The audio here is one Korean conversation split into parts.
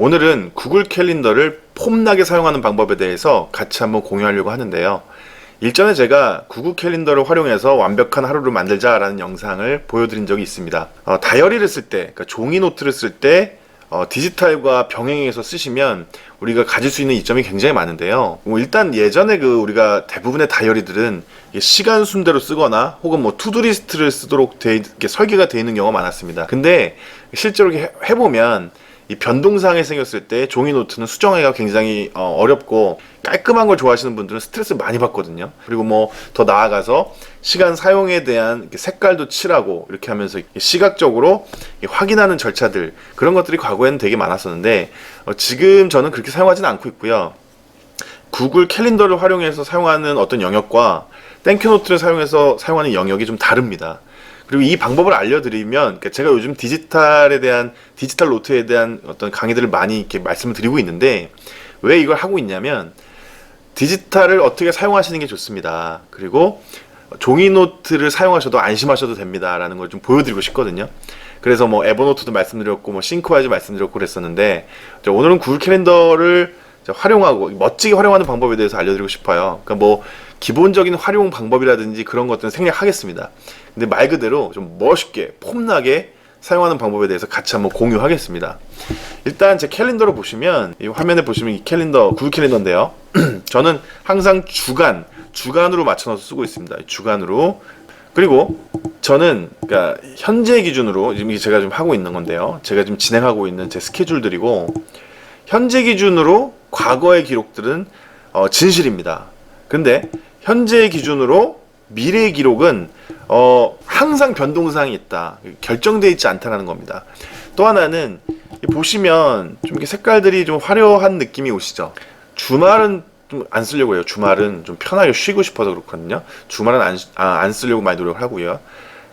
오늘은 구글 캘린더를 폼나게 사용하는 방법에 대해서 같이 한번 공유하려고 하는데요. 일전에 제가 구글 캘린더를 활용해서 완벽한 하루를 만들자라는 영상을 보여드린 적이 있습니다. 어, 다이어리를 쓸 때, 그러니까 종이 노트를 쓸때 어, 디지털과 병행해서 쓰시면 우리가 가질 수 있는 이점이 굉장히 많은데요. 뭐 일단 예전에 그 우리가 대부분의 다이어리들은 시간 순대로 쓰거나 혹은 뭐 투두리스트를 쓰도록 돼, 설계가 되어 있는 경우가 많았습니다. 근데 실제로 해보면 이 변동사항이 생겼을 때 종이 노트는 수정하기가 굉장히 어, 어렵고 깔끔한 걸 좋아하시는 분들은 스트레스 많이 받거든요. 그리고 뭐 더 나아가서 시간 사용에 대한 색깔도 칠하고 이렇게 하면서 시각적으로 확인하는 절차들 그런 것들이 과거에는 되게 많았었는데 어, 지금 저는 그렇게 사용하지는 않고 있고요. 구글 캘린더를 활용해서 사용하는 어떤 영역과 땡큐노트를 사용해서 사용하는 영역이 좀 다릅니다. 그리고 이 방법을 알려드리면 그러니까 제가 요즘 디지털에 대한 디지털 노트에 대한 어떤 강의들을 많이 이렇게 말씀을 드리고 있는데 왜 이걸 하고 있냐면 디지털을 어떻게 사용하시는 게 좋습니다. 그리고 종이 노트를 사용하셔도 안심하셔도 됩니다라는 걸 좀 보여드리고 싶거든요. 그래서 뭐 에버노트도 말씀드렸고 뭐 싱크와이즈 말씀드렸고 그랬었는데 오늘은 구글 캘린더를 활용하고 멋지게 활용하는 방법에 대해서 알려드리고 싶어요. 그러니까 뭐 기본적인 활용 방법이라든지 그런 것들은 생략하겠습니다. 근데 말 그대로 좀 멋있게 폼나게 사용하는 방법에 대해서 같이 한번 공유하겠습니다. 일단 제 캘린더를 보시면 이 화면에 보시면 이 캘린더 구글 캘린더인데요. 저는 항상 주간 주간으로 맞춰서 쓰고 있습니다. 주간으로 그리고 저는 그러니까 현재 기준으로 지금 제가 좀 하고 있는 건데요. 제가 지금 진행하고 있는 제 스케줄들이고 현재 기준으로 과거의 기록들은 어, 진실입니다. 근데 현재 기준으로 미래의 기록은 어, 항상 변동사항이 있다. 결정되어 있지 않다는 겁니다. 또 하나는 이 보시면 좀 이렇게 색깔들이 좀 화려한 느낌이 오시죠. 주말은 좀 안 쓰려고 해요. 주말은 좀 편하게 쉬고 싶어서 그렇거든요. 주말은 안, 아, 안 쓰려고 많이 노력을 하고요.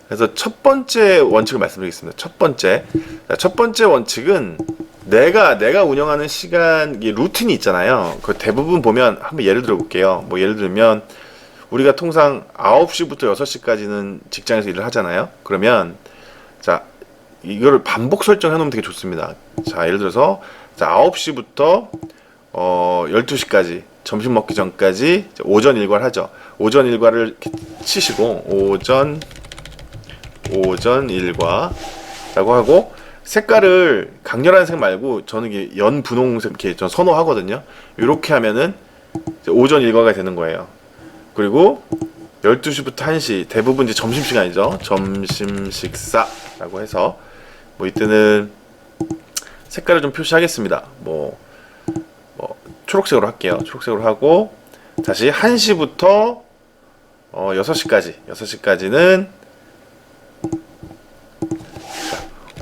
그래서 첫 번째 원칙을 말씀드리겠습니다. 첫 번째. 자, 첫 번째 원칙은 내가 내가 운영하는 시간 이 루틴이 있잖아요. 그 대부분 보면 한번 예를 들어 볼게요. 뭐 예를 들면 우리가 통상 9시부터 6시까지는 직장에서 일을 하잖아요. 그러면 자, 이거를 반복 설정해 놓으면 되게 좋습니다. 자, 예를 들어서 자, 9시부터 어, 12시까지 점심 먹기 전까지 오전 일과를 하죠. 오전 일과를 치시고 오전 오전 일과라고 하고 색깔을 강렬한 색 말고 저는 이게 연 분홍색 이렇게 전 선호하거든요. 이렇게 하면은 오전 일과가 되는 거예요. 그리고 12시부터 1시 대부분 이제 점심 시간이죠. 점심 식사라고 해서 뭐 이때는 색깔을 좀 표시하겠습니다. 뭐, 뭐 초록색으로 할게요. 초록색으로 하고 다시 1시부터 어, 6시까지 6시까지는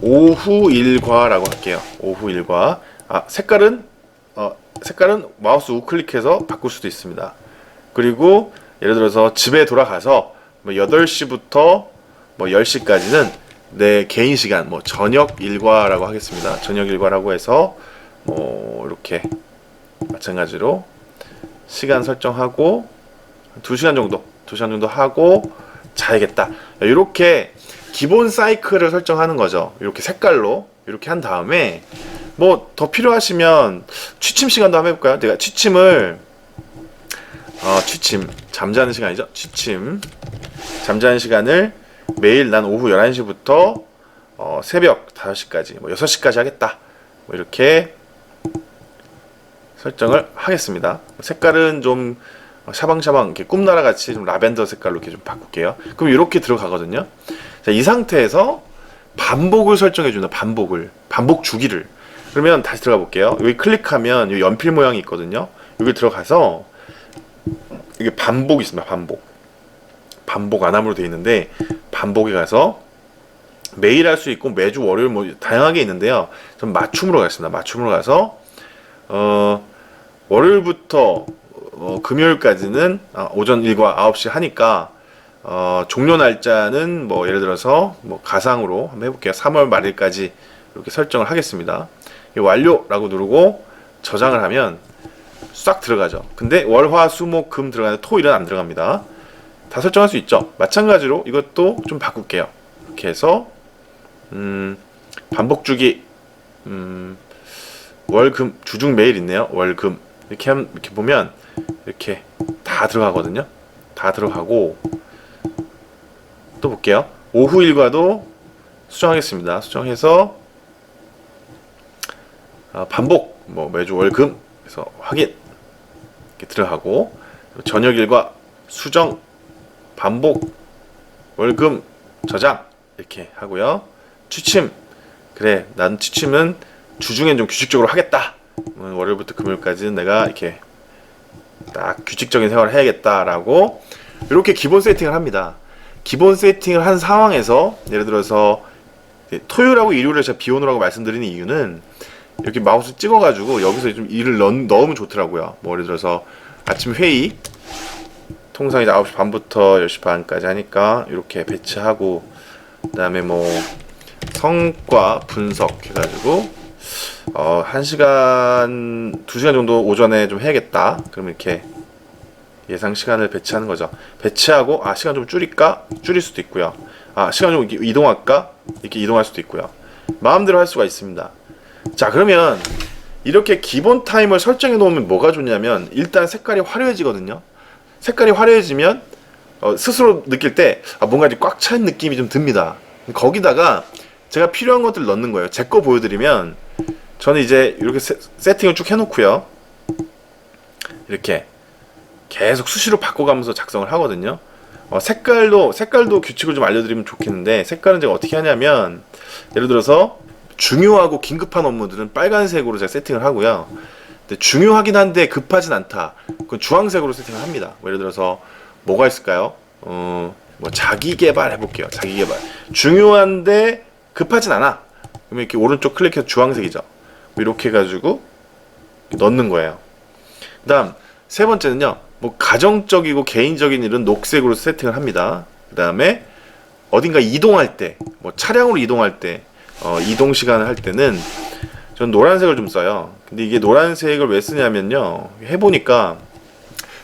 오후 일과라고 할게요. 오후 일과. 아, 색깔은 어, 색깔은 마우스 우클릭해서 바꿀 수도 있습니다. 그리고 예를 들어서 집에 돌아가서 뭐 8시부터 뭐 10시까지는 내 개인 시간 뭐 저녁 일과라고 하겠습니다. 저녁 일과라고 해서 뭐 이렇게 마찬가지로 시간 설정하고 2시간 정도 2시간 정도 하고 자야겠다. 이렇게 기본 사이클을 설정하는 거죠. 이렇게 색깔로 이렇게 한 다음에 뭐 더 필요하시면 취침 시간도 한번 해볼까요? 내가 취침을 어, 취침 잠자는 시간이죠. 취침 잠자는 시간을 매일 난 오후 11시부터 어, 새벽 5시까지 뭐 6시까지 하겠다. 뭐 이렇게 설정을 하겠습니다. 색깔은 좀 샤방샤방 이렇게 꿈나라 같이 좀 라벤더 색깔로 이렇게 좀 바꿀게요. 그럼 이렇게 들어가거든요. 자, 이 상태에서 반복을 설정해 준다. 반복을. 반복 주기를. 그러면 다시 들어가 볼게요. 여기 클릭하면 이 연필 모양이 있거든요. 여기 들어가서 이게 반복이 있습니다. 반복. 반복 안함으로 되어 있는데 반복에 가서 매일 할 수 있고 매주 월요일 뭐 다양하게 있는데요. 전 맞춤으로 가겠습니다. 맞춤으로 가서 어 월요일부터 어, 금요일까지는 아, 오전 일과 9시 하니까 어, 종료 날짜는 뭐 예를 들어서 뭐 가상으로 한번 해볼게요. 3월 말일까지 이렇게 설정을 하겠습니다. 이 완료라고 누르고 저장을 하면 싹 들어가죠. 근데 월, 화, 수, 목, 금 들어가는데 토일은 안 들어갑니다. 다 설정할 수 있죠. 마찬가지로 이것도 좀 바꿀게요. 이렇게 해서 음, 반복 주기 음, 월금 주중 매일 있네요. 월금 이렇게 함- 이렇게 보면 이렇게 다 들어가거든요. 다 들어가고 또 볼게요. 오후 일과도 수정하겠습니다. 수정해서 아, 반복 뭐 매주 월금 그래서 확인 들어가고 저녁 일과 수정 반복 월금 저장 이렇게 하고요. 취침 그래 난 취침은 주중엔 좀 규칙적으로 하겠다. 음, 월요일부터 금요일까지는 내가 이렇게 딱 규칙적인 생활을 해야겠다라고 이렇게 기본 세팅을 합니다. 기본 세팅을 한 상황에서 예를 들어서 토요일하고 일요일에 제가 비오느라고 말씀드리는 이유는 이렇게 마우스 찍어가지고 여기서 좀 일을 넣, 넣으면 좋더라고요. 뭐 예를 들어서 아침 회의 통상 이제 9시 반부터 10시 반까지 하니까 이렇게 배치하고 그다음에 뭐 성과 분석 해가지고 어, 1시간, 2시간 정도 오전에 좀 해야겠다. 그럼 이렇게 예상 시간을 배치하는 거죠. 배치하고 아 시간 좀 줄일까? 줄일 수도 있고요. 아 시간 좀 이동할까? 이렇게 이동할 수도 있고요. 마음대로 할 수가 있습니다. 자 그러면 이렇게 기본 타임을 설정해 놓으면 뭐가 좋냐면 일단 색깔이 화려해지거든요. 색깔이 화려해지면 어, 스스로 느낄 때 아, 뭔가 꽉 찬 느낌이 좀 듭니다. 거기다가 제가 필요한 것들 넣는 거예요. 제 거 보여드리면 저는 이제 이렇게 세, 세팅을 쭉 해놓고요. 이렇게 계속 수시로 바꿔가면서 작성을 하거든요. 어, 색깔도 색깔도 규칙을 좀 알려드리면 좋겠는데 색깔은 제가 어떻게 하냐면 예를 들어서 중요하고 긴급한 업무들은 빨간색으로 제가 세팅을 하고요. 근데 중요하긴 한데 급하진 않다. 그건 주황색으로 세팅을 합니다. 뭐 예를 들어서 뭐가 있을까요? 어, 뭐 자기 개발 해볼게요. 자기 개발. 중요한데 급하진 않아. 그러면 이렇게 오른쪽 클릭해서 주황색이죠. 뭐 이렇게 해가지고 넣는 거예요. 그 다음 세 번째는요. 뭐 가정적이고 개인적인 일은 녹색으로 세팅을 합니다. 그 다음에 어딘가 이동할 때, 뭐 차량으로 이동할 때, 어, 이동 시간을 할 때는 전 노란색을 좀 써요. 근데 이게 노란색을 왜 쓰냐면요. 해보니까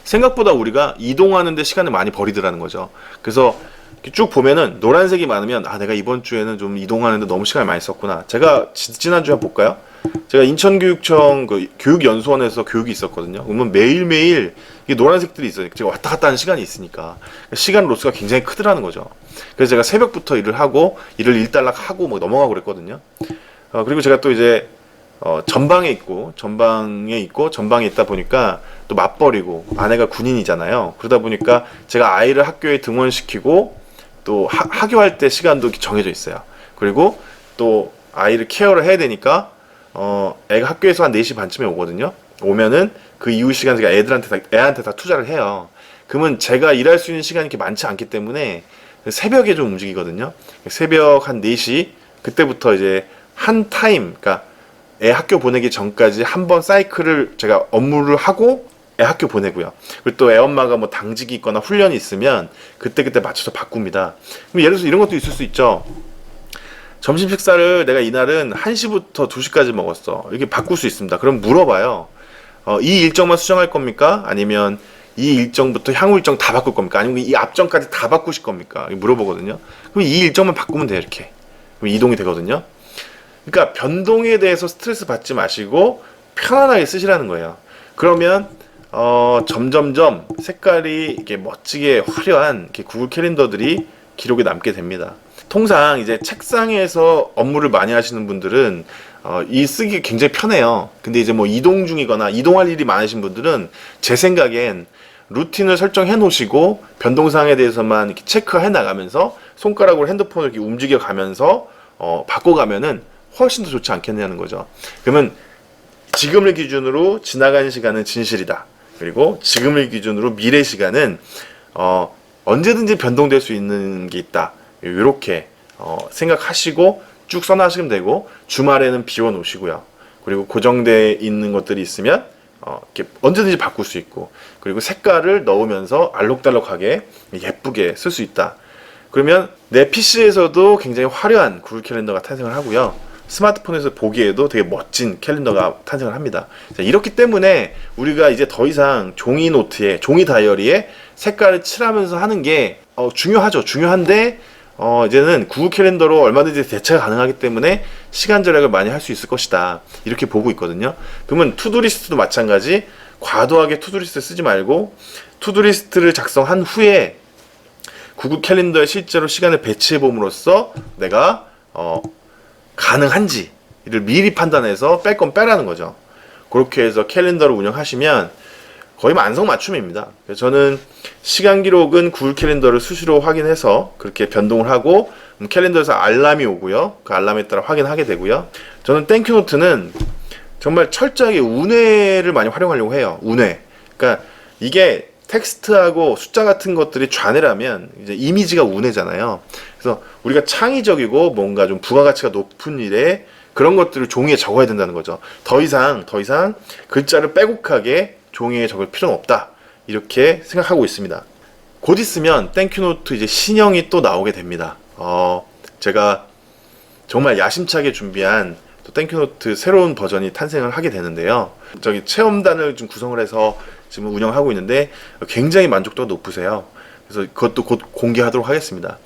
생각보다 우리가 이동하는데 시간을 많이 버리더라는 거죠. 그래서 쭉 보면은 노란색이 많으면 아 내가 이번 주에는 좀 이동하는데 너무 시간을 많이 썼구나. 제가 지, 지난주에 한번 볼까요? 제가 인천교육청 그 교육연수원에서 교육이 있었거든요. 그러면 매일매일 이 노란색들이 있어요. 제가 왔다 갔다 하는 시간이 있으니까 시간 로스가 굉장히 크더라는 거죠. 그래서 제가 새벽부터 일을 하고 일을 일단락 하고 뭐 넘어가고 그랬거든요. 어, 그리고 제가 또 이제 어, 전방에 있고 전방에 있고 전방에 있다 보니까 또 맞벌이고 아내가 군인이잖아요. 그러다 보니까 제가 아이를 학교에 등원시키고 또 하, 학교할 때 시간도 정해져 있어요. 그리고 또 아이를 케어를 해야 되니까 어, 애가 학교에서 한 4시 반쯤에 오거든요. 오면은 그 이후 시간 제가 애들한테 다, 애한테 다 투자를 해요. 그러면 제가 일할 수 있는 시간이 이렇게 많지 않기 때문에 새벽에 좀 움직이거든요. 새벽 한 4시 그때부터 이제 한 타임 그러니까 애 학교 보내기 전까지 한 번 사이클을 제가 업무를 하고 애 학교 보내고요. 그리고 또 애 엄마가 뭐 당직이 있거나 훈련이 있으면 그때그때 맞춰서 바꿉니다. 예를 들어서 이런 것도 있을 수 있죠. 점심 식사를 내가 이날은 1시부터 2시까지 먹었어. 이렇게 바꿀 수 있습니다. 그럼 물어봐요. 어, 이 일정만 수정할 겁니까? 아니면 이 일정부터 향후 일정 다 바꿀 겁니까? 아니면 이 앞정까지 다 바꾸실 겁니까? 물어보거든요. 그럼 이 일정만 바꾸면 돼요, 이렇게. 그럼 이동이 되거든요. 그러니까 변동에 대해서 스트레스 받지 마시고 편안하게 쓰시라는 거예요. 그러면 어, 점점점 색깔이 이렇게 멋지게 화려한 이렇게 구글 캘린더들이 기록에 남게 됩니다. 통상 이제 책상에서 업무를 많이 하시는 분들은 어, 이 쓰기 굉장히 편해요. 근데 이제 뭐 이동 중이거나 이동할 일이 많으신 분들은 제 생각엔 루틴을 설정해 놓으시고 변동사항에 대해서만 이렇게 체크해 나가면서 손가락으로 핸드폰을 이렇게 움직여 가면서 어, 바꿔가면은 훨씬 더 좋지 않겠냐는 거죠. 그러면 지금을 기준으로 지나간 시간은 진실이다. 그리고 지금을 기준으로 미래 시간은 어, 언제든지 변동될 수 있는 게 있다. 이렇게 어, 생각하시고 쭉 써나시면 되고 주말에는 비워 놓으시고요. 그리고 고정돼 있는 것들이 있으면 어, 이렇게 언제든지 바꿀 수 있고 그리고 색깔을 넣으면서 알록달록하게 예쁘게 쓸 수 있다. 그러면 내 PC에서도 굉장히 화려한 구글 캘린더가 탄생을 하고요. 스마트폰에서 보기에도 되게 멋진 캘린더가 탄생을 합니다. 자, 이렇기 때문에 우리가 이제 더 이상 종이 노트에 종이 다이어리에 색깔을 칠하면서 하는 게 어, 중요하죠. 중요한데 어, 이제는 구글 캘린더로 얼마든지 대체가 가능하기 때문에 시간 절약을 많이 할 수 있을 것이다. 이렇게 보고 있거든요. 그러면 투두리스트도 마찬가지 과도하게 투두리스트 쓰지 말고 투두리스트를 작성한 후에 구글 캘린더에 실제로 시간을 배치해 봄으로써 내가 어, 가능한지를 미리 판단해서 뺄 건 빼라는 거죠. 그렇게 해서 캘린더를 운영하시면 거의 만성맞춤입니다. 그래서 저는 시간 기록은 구글 캘린더를 수시로 확인해서 그렇게 변동을 하고 음, 캘린더에서 알람이 오고요. 그 알람에 따라 확인하게 되고요. 저는 땡큐노트는 정말 철저하게 운회를 많이 활용하려고 해요. 운회. 그러니까 이게 텍스트하고 숫자 같은 것들이 좌뇌라면 이제 이미지가 운회잖아요. 그래서 우리가 창의적이고 뭔가 좀 부가가치가 높은 일에 그런 것들을 종이에 적어야 된다는 거죠. 더 이상 더 이상 글자를 빼곡하게 종이에 적을 필요는 없다. 이렇게 생각하고 있습니다. 곧 있으면 땡큐노트 이제 신형이 또 나오게 됩니다. 어, 제가 정말 야심차게 준비한 또 땡큐노트 새로운 버전이 탄생을 하게 되는데요. 저기 체험단을 좀 구성을 해서 지금 운영하고 있는데 굉장히 만족도가 높으세요. 그래서 그것도 곧 공개하도록 하겠습니다.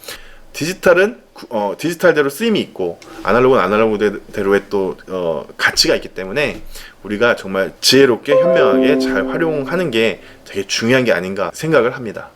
디지털은 구- 어, 디지털대로 쓰임이 있고 아날로그는 아날로그대로의 또 어, 가치가 있기 때문에 우리가 정말 지혜롭게 현명하게 잘 활용하는 게 되게 중요한 게 아닌가 생각을 합니다.